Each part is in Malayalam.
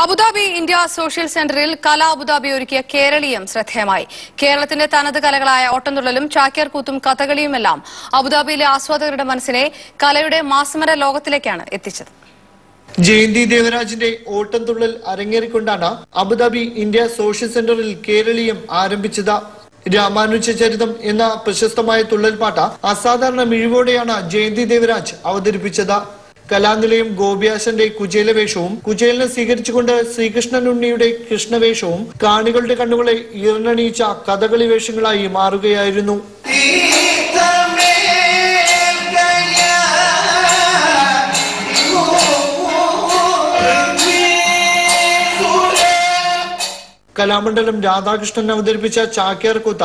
അബുദാബി ഇന്ത്യ സോഷ്യൽ സെന്ററിൽ കല അബുദാബി ഒരുക്കിയ കേരളീയം ശ്രദ്ധേയമായി. കേരളത്തിന്റെ തനത് കലകളായ ഓട്ടംതുള്ളലും ചാക്യാർകൂത്തും കഥകളിയുമെല്ലാം അബുദാബിയിലെ ആസ്വാദകരുടെ മനസ്സിനെ കലയുടെ മാസ്മര ലോകത്തിലേക്കാണ് എത്തിച്ചത്. ജയന്തി ദേവരാജിന്റെ ഓട്ടംതുള്ളൽ അരങ്ങേറിക്കൊണ്ടാണ് അബുദാബി ഇന്ത്യ സോഷ്യൽ സെന്ററിൽ കേരളീയം ആരംഭിച്ചത്. രാമാനുജ ചരിതം എന്ന പ്രശസ്തമായ തുള്ളൽപാട്ട് അസാധാരണ മിഴിവോടെയാണ് ജയന്തി ദേവരാജ് അവതരിപ്പിച്ചത്. കലാനിലയം ഗോപിയാശന്റെ കുചേലവേഷവും കുചേലിനെ സ്വീകരിച്ചുകൊണ്ട് ശ്രീകൃഷ്ണൻ ഉണ്ണിയുടെ കൃഷ്ണവേഷവും കാണികളുടെ കണ്ണുകളെ ഈർണണിയിച്ച കഥകളി വേഷങ്ങളായി മാറുകയായിരുന്നു. കലാമണ്ഡലം രാധാകൃഷ്ണൻ അവതരിപ്പിച്ച ചാക്യാർ കൂത്ത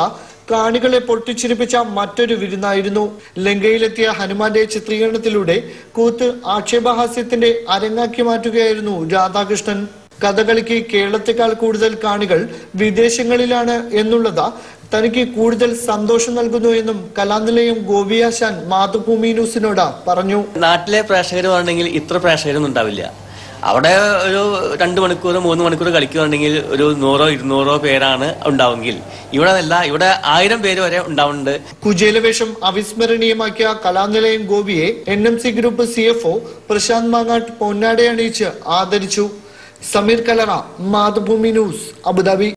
കാണികളെ പൊട്ടിച്ചിരിപ്പിച്ച മറ്റൊരു വിരുന്നായിരുന്നു. ലങ്കയിലെത്തിയ ഹനുമാന്റെ ചിത്രീകരണത്തിലൂടെ കൂത്ത് ആക്ഷേപഹാസ്യത്തിന്റെ അരങ്ങാക്കി മാറ്റുകയായിരുന്നു രാധാകൃഷ്ണൻ. കഥകളിക്ക് കേരളത്തെക്കാൾ കൂടുതൽ കാണികൾ വിദേശങ്ങളിലാണ് എന്നുള്ളത് തനിക്ക് കൂടുതൽ സന്തോഷം നൽകുന്നു എന്നും കലാനിലയം ഗോപിയാശാൻ മാതൃഭൂമി ന്യൂസിനോട് പറഞ്ഞു. നാട്ടിലെ പ്രേക്ഷകരുമാണെങ്കിൽ ഇത്ര പ്രേക്ഷകരൊന്നും ഉണ്ടാവില്ല. അവിടെ ഒരു രണ്ട് മണിക്കൂർ മൂന്ന് മണിക്കൂർ കളിക്കുകയാണെങ്കിൽ ഒരു നൂറോ ഇരുന്നൂറോ പേരാണ് ഉണ്ടാവുമെങ്കിൽ. ഇവിടെ അല്ല ഇവിടെ ആയിരം പേര് വരെ ഉണ്ടാവുന്നുണ്ട്. കുചേലവേഷം അവിസ്മരണീയമാക്കിയ കലാനിലയം ഗോപിയെ N M C group C F O Prashanth Mangatt പൊന്നാടെ അണിയിച്ച് ആദരിച്ചു. Sameer Kalara Mathrubhumi news Abu Dhabi.